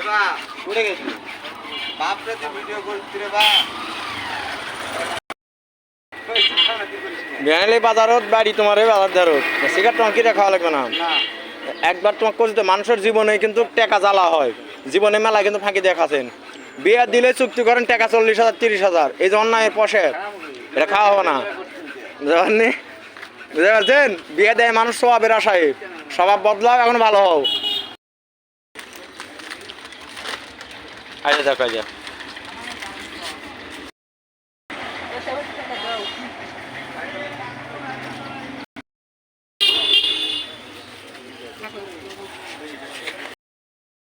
এবার ঘুরে গেছি বাপরে তুই ভিডিও করছিস রে বা বেহালি বাজারত বাড়ি তোমার বাজার ধারত সিগারেট তোমার কিনে খাওয়া লাগবে না? না। একবার তোমার করতে মানুষের জীবনে কিন্তু টেকা জ্বালা হয়। জীবনে মেলা কিন্তু ফাঁকি দেখাছেন বিয়ে দিলে চুক্তি করেন টাকা চল্লিশ হাজার, তিরিশ হাজার। এই যে অন্যায়ের পশে এটা খাওয়া হবে না। বুঝতে বুঝতে পারছেন? বিয়ে দেয় মানুষ স্বভাবের আশায়। স্বভাব বদলাও, এখন ভালো হও। আচ্ছা দেখো আচ্ছা